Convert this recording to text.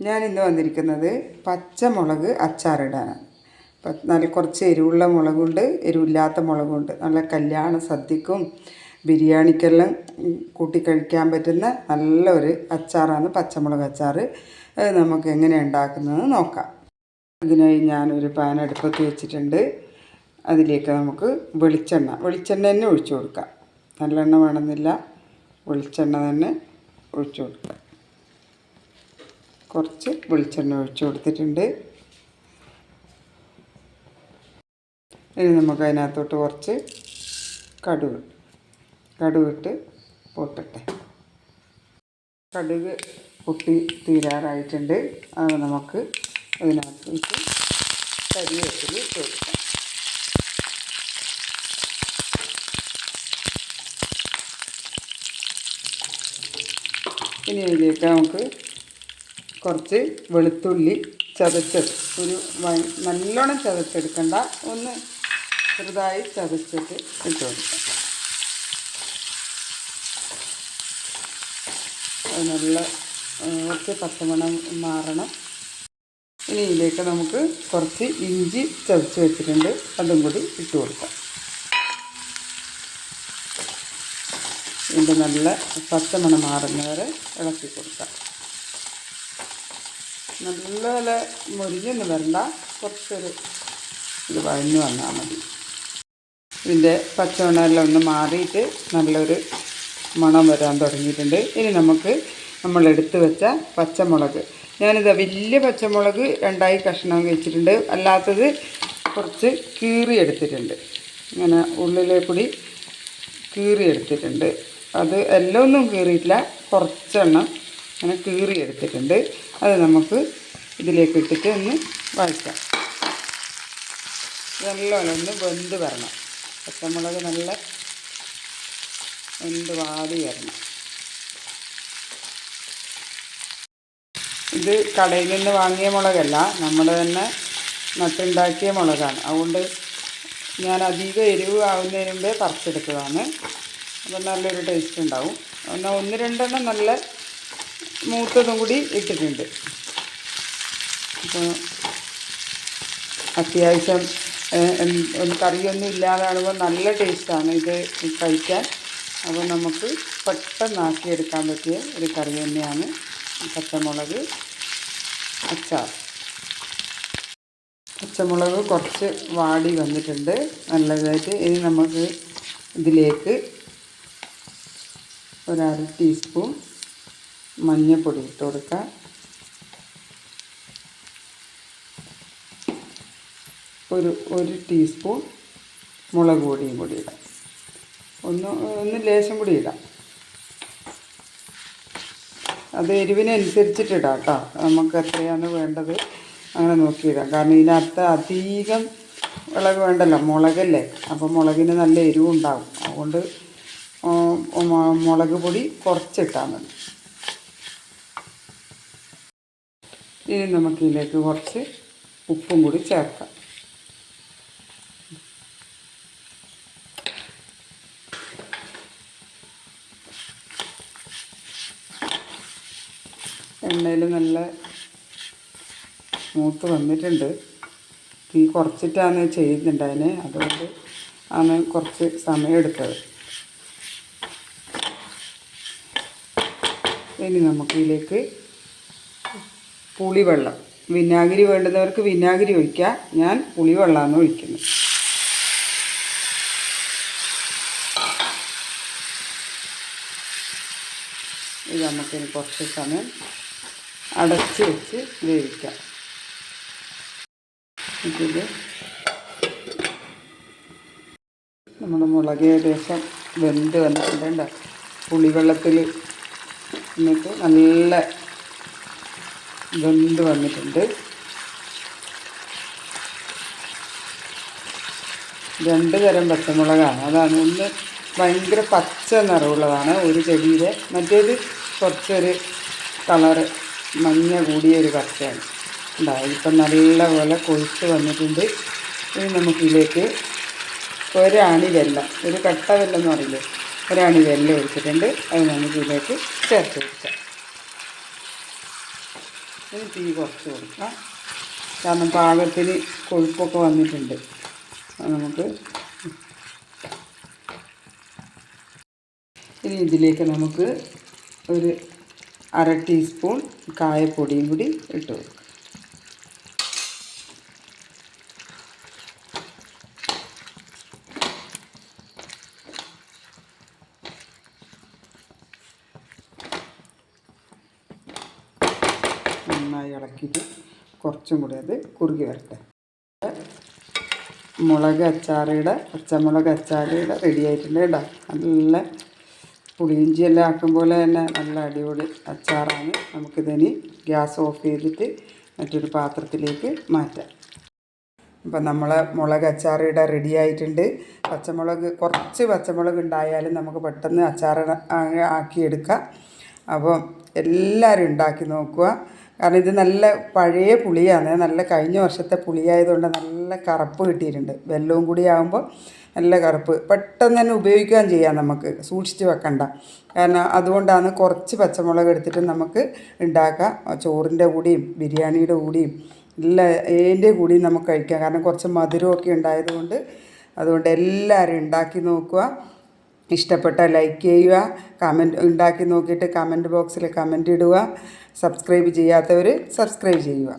ഞാൻ ഇന്ന് വന്നിരിക്കുന്നത് പച്ചമുളക് അച്ചാറിടാനാണ്. നല്ല കുറച്ച് എരിവുള്ള മുളകുണ്ട് എരിവില്ലാത്ത മുളകുണ്ട്. നല്ല കല്യാണ സദ്യക്കും ബിരിയാണിക്കെല്ലാം കൂട്ടി കഴിക്കാൻ പറ്റുന്ന നല്ലൊരു അച്ചാറാണ് പച്ചമുളക് അച്ചാർ നമുക്ക് എങ്ങനെ ഉണ്ടാക്കുന്നത് നോക്കാം. ഇതിനായി ഞാനൊരു പാൻ അടുപ്പത്ത് വെച്ചിട്ടുണ്ട്. അതിലേക്ക് നമുക്ക് വെളിച്ചെണ്ണ വെളിച്ചെണ്ണ തന്നെ ഒഴിച്ചു കൊടുക്കാം. നല്ലെണ്ണ വേണമെന്നില്ല വെളിച്ചെണ്ണ തന്നെ ഒഴിച്ചു കൊടുക്കാം. കുറച്ച് വെളിച്ചെണ്ണ ഒഴിച്ചു കൊടുത്തിട്ടുണ്ട്. ഇനി നമുക്ക് അതിനകത്തോട്ട് കുറച്ച് കടുക് കടുകിട്ട് പൊട്ടട്ടെ. കടുക് പൊട്ടി തീരാറായിട്ടുണ്ട്. അത് നമുക്ക് അതിനകത്തേക്ക് കരിവേപ്പില ഇട്ട് കൊടുക്കാം. ഇനി ഇതിലേക്ക് നമുക്ക് കുറച്ച് വെളുത്തുള്ളി ചതച്ചത്. ഒരു നല്ലോണം ചതച്ചെടുക്കണ്ട. ഒന്ന് ചെറുതായി ചതച്ചിട്ട് ഇട്ട് കൊടുക്കാം. നല്ല കുറച്ച് പച്ചമണം മാറണം. ഇനി ഇതിലേക്ക് നമുക്ക് കുറച്ച് ഇഞ്ചി ചതച്ച് വെച്ചിട്ടുണ്ട്. അതും കൂടി ഇട്ട് കൊടുക്കാം. ഇതിന്റെ നല്ല പച്ചമണം മാറുന്നവരെ ഇളക്കി കൊടുക്കാം. നല്ല നല്ല മുരിഞ്ഞൊന്നും വരണ്ട. കുറച്ചൊരു ഇത് വഴഞ്ഞു വന്നാൽ മതി. ഇതിന്റെ പച്ചമണമെല്ലാം ഒന്ന് മാറിയിട്ട് നല്ലൊരു മണം വരാൻ തുടങ്ങിയിട്ടുണ്ട്. ഇനി നമുക്ക് നമ്മൾ എടുത്തു വെച്ച പച്ചമുളക്. ഞാനിത് വലിയ പച്ചമുളക് രണ്ടായി കഷ്ണം വെച്ചിട്ടുണ്ട്. അല്ലാത്തത് കുറച്ച് കീറി എടുത്തിട്ടുണ്ട്. ഇങ്ങനെ ഉള്ളിലെ കൂടി കീറി എടുത്തിട്ടുണ്ട്. അത് എല്ലാം ഒന്നും കീറിയിട്ടില്ല. കുറച്ചെണ്ണം അങ്ങനെ കീറി എടുത്തിട്ടുണ്ട്. അത് നമുക്ക് ഇതിലേക്ക് ഇട്ടിട്ട് ഒന്ന് വഴറ്റാം. നല്ലോണം ഒന്ന് വെന്ത് വരണം. പച്ചമുളക് നല്ല വെന്ത് വാടി വരണം. ഇത് കടയിൽ നിന്ന് വാങ്ങിയ മുളകല്ല. നമ്മൾ തന്നെ നട്ടുണ്ടാക്കിയ മുളകാണ്. അതുകൊണ്ട് ഞാൻ അധികം എരിവ് ആവുന്നതിന് മുമ്പേ പറിച്ചെടുത്തതാണ്. അപ്പം നല്ലൊരു ടേസ്റ്റ് ഉണ്ടാവും. എന്നാൽ ഒന്ന് രണ്ടെണ്ണം നല്ല മൂത്തതും കൂടി ഇട്ടിട്ടുണ്ട്. അപ്പോൾ അത്യാവശ്യം ഒരു കറിയൊന്നും ഇല്ലാതാണുമ്പോൾ നല്ല ടേസ്റ്റാണ് ഇത് കഴിക്കാൻ. അപ്പോൾ നമുക്ക് പെട്ടെന്നാക്കിയെടുക്കാൻ പറ്റിയ ഒരു കറി തന്നെയാണ് പച്ചമുളക് അച്ചാർ. പച്ചമുളക് കുറച്ച് വാടി വന്നിട്ടുണ്ട്. നല്ലതായിട്ട് ഇനി നമുക്ക് ഇതിലേക്ക് ഒരു അര ടീസ്പൂൺ മഞ്ഞൾപ്പൊടി ഇട്ട് കൊടുക്കുക. ഒരു ഒരു ടീസ്പൂൺ മുളക് പൊടിയും കൂടി ഇടാം. ഒന്ന് ഒന്ന് ലേശം കൂടി ഇടാം. അത് എരിവിനനുസരിച്ചിട്ട് ഇടാം കേട്ടോ. നമുക്ക് എത്രയാണ് വേണ്ടത് അങ്ങനെ നോക്കിയിടാം കാരണം ഇതിനകത്ത് അധികം മുളക് വേണ്ടല്ലോ മുളകല്ലേ? അപ്പോൾ മുളകിന് നല്ല എരിവുണ്ടാകും അതുകൊണ്ട് മുളക് പൊടി കുറച്ചിട്ടാൽ മതി. ഇനി നമുക്കിതിലേക്ക് കുറച്ച് ഉപ്പും കൂടി ചേർക്കാം. എണ്ണയിൽ നല്ല മൂത്ത് വന്നിട്ടുണ്ട്. തീ കുറച്ചിട്ടാണ് ചെയ്യുന്നുണ്ട് അതിനെ. അതുകൊണ്ട് ആണ് കുറച്ച് സമയം എടുത്തത്. ഇനി നമുക്ക് ഇതിലേക്ക് പുളിവെള്ളം. വിനാഗിരി വേണ്ടുന്നവർക്ക് വിനാഗിരി ഒഴിക്കാം. ഞാൻ പുളിവെള്ളമാണ് ഒഴിക്കുന്നത് ഇത് നമുക്കിനി കുറച്ച് സമയം അടച്ച് വെച്ച് വേവിക്കാം. ഇതിൽ നമ്മുടെ മുളക് ഏകദേശം വെന്ത് വന്നിട്ടുണ്ട്. പുളിവെള്ളത്തിൽ എന്നിട്ട് നല്ല വെന്ത് വന്നിട്ടുണ്ട്. രണ്ട് തരം പച്ചമുളകാണ്. അതാണ് ഒന്ന് ഭയങ്കര പച്ച നിറവുള്ളതാണ് ഒരു ചെടിയുടെ. മറ്റേത് കുറച്ചൊരു കളറ് മഞ്ഞ കൂടിയ ഒരു പച്ചയാണ്. ഉണ്ടാവും ഇപ്പം നല്ലപോലെ കൊഴുത്ത് വന്നിട്ടുണ്ട്. ഇനി നമുക്കിതിലേക്ക് ഒരാണി വെല്ലം ഒരു കട്ട വെല്ലം എന്ന് പറയില്ലേ? ഒരാണി വെല്ലം ഒഴിച്ചിട്ടുണ്ട്. അത് നമുക്കിതിലേക്ക് ചേർത്ത് വെക്കാം. ഇനി തീ കുറച്ച് കൊടുക്കാം. കാരണം പാകത്തിന് കൊഴുപ്പൊക്കെ വന്നിട്ടുണ്ട്. നമുക്ക് ഇനി ഇതിലേക്ക് നമുക്ക് ഒരു അര ടീസ്പൂൺ കായപ്പൊടിയും കൂടി ഇട്ട് കൊടുക്കാം. ഇളക്കിയിട്ട് കുറച്ചും കൂടി അത് കുറുകി വരട്ടെ. മുളക് അച്ചാറിയുടെ പച്ചമുളക് അച്ചാറിയുടെ റെഡി ആയിട്ടുണ്ട് കേട്ടോ. നല്ല പുളിയിഞ്ചി എല്ലാം ആക്കും പോലെ തന്നെ നല്ല അടിപൊളി അച്ചാറാണ്. നമുക്കിതിനി ഗ്യാസ് ഓഫ് ചെയ്തിട്ട് മറ്റൊരു പാത്രത്തിലേക്ക് മാറ്റാം. അപ്പം നമ്മൾ മുളക് അച്ചാറിയുടെ റെഡി ആയിട്ടുണ്ട്. പച്ചമുളക് കുറച്ച് പച്ചമുളക് ഉണ്ടായാലും നമുക്ക് പെട്ടെന്ന് അച്ചാർ ആക്കിയെടുക്കാം. അപ്പം എല്ലാവരും ഉണ്ടാക്കി നോക്കുക. കാരണം ഇത് നല്ല പഴയ പുളിയാണ്. നല്ല കഴിഞ്ഞ വർഷത്തെ പുളിയായതുകൊണ്ട് നല്ല കറുപ്പ് കിട്ടിയിട്ടുണ്ട്. വെല്ലവും കൂടി ആകുമ്പോൾ നല്ല കറുപ്പ്. പെട്ടെന്ന് തന്നെ ഉപയോഗിക്കുകയും ചെയ്യാം നമുക്ക്. സൂക്ഷിച്ച് വെക്കണ്ട. കാരണം അതുകൊണ്ടാണ് കുറച്ച് പച്ചമുളക് എടുത്തിട്ട് നമുക്ക് ഉണ്ടാക്കാം. ചോറിന്റെ കൂടിയും ബിരിയാണിയുടെ കൂടിയും എല്ലാ ഏതിന്റെ കൂടിയും നമുക്ക് കഴിക്കാം. കാരണം കുറച്ച് മധുരമൊക്കെ ഉണ്ടായതുകൊണ്ട് അതുകൊണ്ട് എല്ലാവരും ഉണ്ടാക്കി നോക്കുക. ഇഷ്ടപ്പെട്ട ലൈക്ക് ചെയ്യുക കമന്റ് ഉണ്ടാക്കി നോക്കിയിട്ട് കമന്റ് ബോക്സിൽ കമന്റ് ഇടുക സബ്സ്ക്രൈബ് ചെയ്യാത്തവർ സബ്സ്ക്രൈബ് ചെയ്യുക.